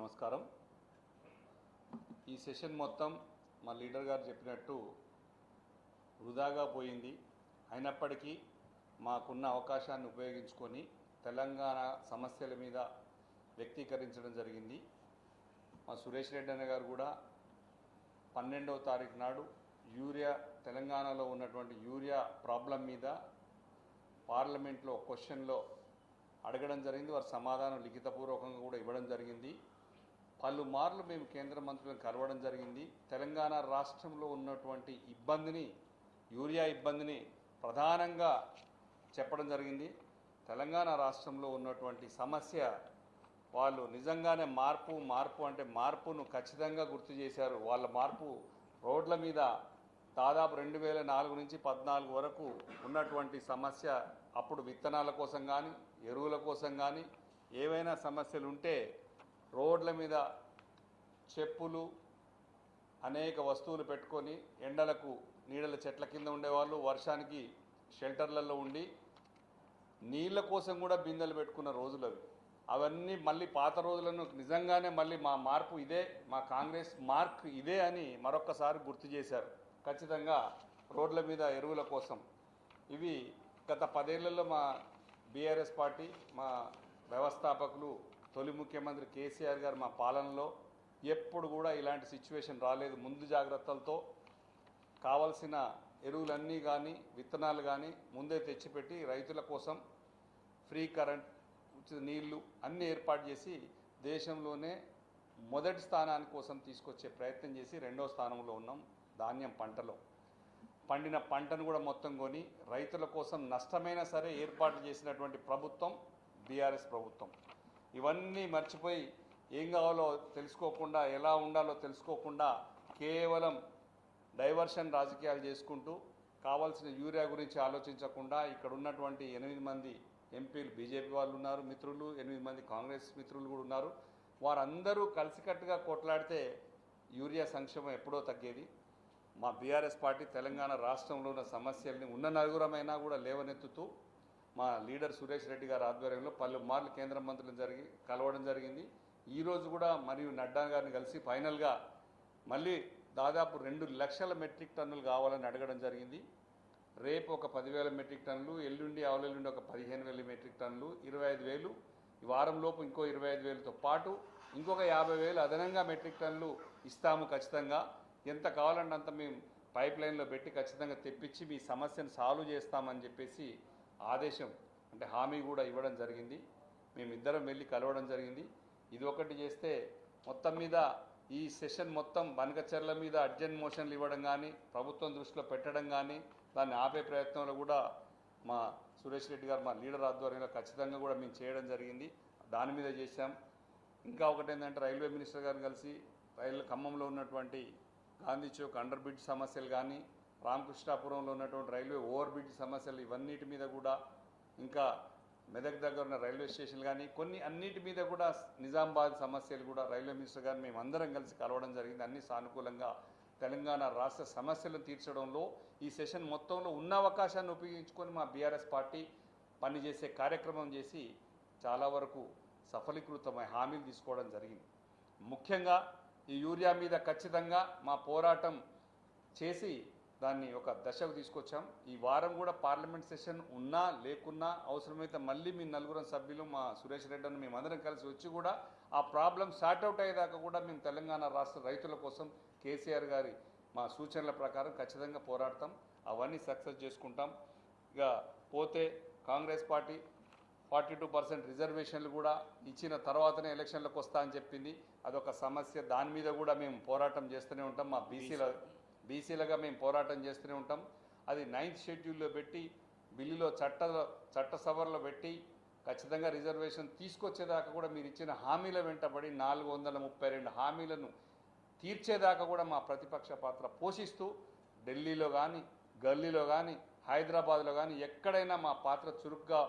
నమస్కారం. ఈ సెషన్ మొత్తం మా లీడర్ గారు చెప్పినట్టు వృధాగా పోయింది. అయినప్పటికీ మాకున్న అవకాశాన్ని ఉపయోగించుకొని తెలంగాణ సమస్యల మీద వ్యక్తీకరించడం జరిగింది. మా సురేష్ రెడ్డి అన్న గారు కూడా పన్నెండవ తారీఖు నాడు యూరియా తెలంగాణలో ఉన్నటువంటి యూరియా ప్రాబ్లం మీద పార్లమెంట్లో క్వశ్చన్లో అడగడం జరిగింది. వారి సమాధానం లిఖితపూర్వకంగా కూడా ఇవ్వడం జరిగింది. పలుమార్లు మేము కేంద్ర మంత్రులను కలవడం జరిగింది. తెలంగాణ రాష్ట్రంలో ఉన్నటువంటి ఇబ్బందిని యూరియా ఇబ్బందిని ప్రధానంగా చెప్పడం జరిగింది. తెలంగాణ రాష్ట్రంలో ఉన్నటువంటి సమస్య వాళ్ళు నిజంగానే మార్పు మార్పు అంటే మార్పును ఖచ్చితంగా గుర్తు చేశారు. వాళ్ళ మార్పు రోడ్ల మీద దాదాపు రెండు వేల నాలుగు నుంచి పద్నాలుగు వరకు ఉన్నటువంటి సమస్య అప్పుడు విత్తనాల కోసం కానీ ఎరువుల కోసం కానీ ఏవైనా సమస్యలు ఉంటే రోడ్ల మీద చెప్పులు అనేక వస్తువులు పెట్టుకొని ఎండలకు నీడల చెట్ల కింద ఉండేవాళ్ళు. వర్షానికి షెల్టర్లలో ఉండి నీళ్ళ కోసం కూడా బిందెలు పెట్టుకున్న రోజులు అవి. అవన్నీ మళ్ళీ పాత రోజులను నిజంగానే మళ్ళీ మా మార్పు ఇదే మా కాంగ్రెస్ మార్క్ ఇదే అని మరొక్కసారి గుర్తు చేశారు. ఖచ్చితంగా రోడ్ల మీద ఎరువుల కోసం. ఇవి గత పదేళ్ళలో మా బీఆర్ఎస్ పార్టీ మా వ్యవస్థాపకులు తొలి ముఖ్యమంత్రి కేసీఆర్ గారు మా పాలనలో ఎప్పుడు కూడా ఇలాంటి సిచ్యువేషన్ రాలేదు. ముందు జాగ్రత్తలతో కావలసిన ఎరువులన్నీ కానీ విత్తనాలు కానీ ముందే తెచ్చిపెట్టి రైతుల కోసం ఫ్రీ కరెంట్ ఉచిత నీళ్ళు అన్నీ ఏర్పాటు చేసి దేశంలోనే మొదటి స్థానాని కోసం తీసుకొచ్చే ప్రయత్నం చేసి రెండో స్థానంలో ఉన్నాం ధాన్యం పంటలో. పండిన పంటను కూడా మొత్తం కొని రైతుల కోసం నష్టమైనా సరే ఏర్పాటు చేసినటువంటి ప్రభుత్వం బీఆర్ఎస్ ప్రభుత్వం. ఇవన్నీ మర్చిపోయి ఏం కావాలో తెలుసుకోకుండా ఎలా ఉండాలో తెలుసుకోకుండా కేవలం డైవర్షన్ రాజకీయాలు చేసుకుంటూ కావాల్సిన యూరియా గురించి ఆలోచించకుండా ఇక్కడ ఉన్నటువంటి ఎనిమిది మంది ఎంపీలు బీజేపీ వాళ్ళు ఉన్నారు మిత్రులు ఎనిమిది మంది కాంగ్రెస్ మిత్రులు కూడా ఉన్నారు. వారందరూ కలిసికట్టుగా కొట్లాడితే యూరియా సంక్షేమం ఎప్పుడో తగ్గేది. మా బీఆర్ఎస్ పార్టీ తెలంగాణ రాష్ట్రంలో ఉన్న సమస్యల్ని ఉన్న నలుగురమైనా కూడా లేవనెత్తుతూ మా లీడర్ సురేష్ రెడ్డి గారి ఆధ్వర్యంలో పలుమార్లు కేంద్ర మంత్రులు జరిగి కలవడం జరిగింది. ఈరోజు కూడా మరియు నడ్డా గారిని కలిసి ఫైనల్గా మళ్ళీ దాదాపు రెండు లక్షల మెట్రిక్ టన్నులు కావాలని అడగడం జరిగింది. రేపు ఒక పదివేల మెట్రిక్ టన్నులు ఎల్లుండి ఆవులెల్లుండి ఒక పదిహేను వేల మెట్రిక్ టన్నులు ఇరవై ఐదు వేలు ఈ వారం లోపు ఇంకో ఇరవై ఐదు వేలతో పాటు ఇంకొక యాభై వేలు అదనంగా మెట్రిక్ టన్నులు ఇస్తాము ఖచ్చితంగా. ఎంత కావాలంటే అంత మేము పైప్ లైన్లో పెట్టి ఖచ్చితంగా తెప్పించి మీ సమస్యను సాల్వ్ చేస్తామని చెప్పేసి ఆదేశం అంటే హామీ కూడా ఇవ్వడం జరిగింది. మేమిద్దరం వెళ్ళి కలవడం జరిగింది. ఇది ఒకటి చేస్తే మొత్తం మీద ఈ సెషన్ మొత్తం బనకచెర్ల మీద అర్జెంట్ మోషన్లు ఇవ్వడం కానీ ప్రభుత్వం దృష్టిలో పెట్టడం కానీ దాన్ని ఆపే ప్రయత్నంలో కూడా మా సురేష్ రెడ్డి గారు మా లీడర్ ఆధ్వర్యంలో ఖచ్చితంగా కూడా మేము చేయడం జరిగింది. దాని మీద చేశాం. ఇంకా ఒకటి ఏంటంటే రైల్వే మినిస్టర్ గారిని కలిసి రైలు ఖమ్మంలో ఉన్నటువంటి గాంధీ చౌక్ అండర్ బ్రిడ్జ్ సమస్యలు కానీ రామకృష్ణాపురంలో ఉన్నటువంటి రైల్వే ఓవర్ బ్రిడ్జ్ సమస్యలు ఇవన్నిటి మీద కూడా ఇంకా మెదక్ దగ్గర ఉన్న రైల్వే స్టేషన్లు కానీ కొన్ని అన్నిటి మీద కూడా నిజామాబాద్ సమస్యలు కూడా రైల్వే మినిస్టర్ గారిని మేము అందరం కలిసి కలవడం జరిగింది. అన్ని సానుకూలంగా తెలంగాణ రాష్ట్ర సమస్యలను తీర్చడంలో ఈ సెషన్ మొత్తంలో ఉన్న అవకాశాన్ని ఉపయోగించుకొని మా బీఆర్ఎస్ పార్టీ పనిచేసే కార్యక్రమం చేసి చాలా వరకు సఫలీకృతమై హామీలు తీసుకోవడం జరిగింది. ముఖ్యంగా ఈ యూరియా మీద ఖచ్చితంగా మా పోరాటం చేసి దాన్ని ఒక దశకు తీసుకొచ్చాం. ఈ వారం కూడా పార్లమెంట్ సెషన్ ఉన్నా లేకున్నా అవసరమైతే మళ్ళీ మీ నలుగురం సభ్యులు మా సురేష్ రెడ్డి అని మేమందరం కలిసి వచ్చి కూడా ఆ ప్రాబ్లం సార్ట్అవుట్ అయ్యేదాకా కూడా మేము తెలంగాణ రాష్ట్ర రైతుల కోసం కేసీఆర్ గారి మా సూచనల ప్రకారం ఖచ్చితంగా పోరాడతాం. అవన్నీ సక్సెస్ చేసుకుంటాం. ఇక పోతే Congress party forty two percent రిజర్వేషన్లు కూడా ఇచ్చిన తర్వాతనే ఎలక్షన్లకు వస్తా అని చెప్పింది. అదొక సమస్య. దాని మీద కూడా మేము పోరాటం చేస్తూనే ఉంటాం. మా బీసీల బీసీలుగా మేము పోరాటం చేస్తూనే ఉంటాం. అది నైన్త్ షెడ్యూల్లో పెట్టి బిల్లులో చట్ట చట్ట సవరలో పెట్టి ఖచ్చితంగా రిజర్వేషన్ తీసుకొచ్చేదాకా కూడా మీరు ఇచ్చిన హామీల వెంటబడి నాలుగు వందల ముప్పై రెండు హామీలను తీర్చేదాకా కూడా మా ప్రతిపక్ష పాత్ర పోషిస్తూ ఢిల్లీలో కానీ గల్లీలో కానీ హైదరాబాద్లో కానీ ఎక్కడైనా మా పాత్ర చురుగ్గా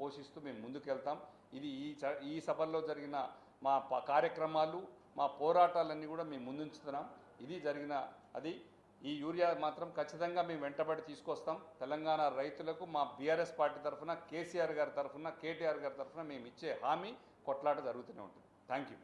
పోషిస్తూ మేము ముందుకెళ్తాం. ఇది ఈ ఈ సభల్లో జరిగిన మా ప- కార్యక్రమాలు మా పోరాటాలన్నీ కూడా మేము ముందుంచుతున్నాం. ఇది జరిగిన అది ఈ యూరియా మాత్రం ఖచ్చితంగా మేము వెంటబడి తీసుకొస్తాం. తెలంగాణ రైతులకు మా బీఆర్ఎస్ పార్టీ తరఫున కేసీఆర్ గారి తరఫున కేటీఆర్ గారి తరఫున మేము ఇచ్చే హామీ కొట్లాట జరుగుతూనే ఉంటుంది. Thank you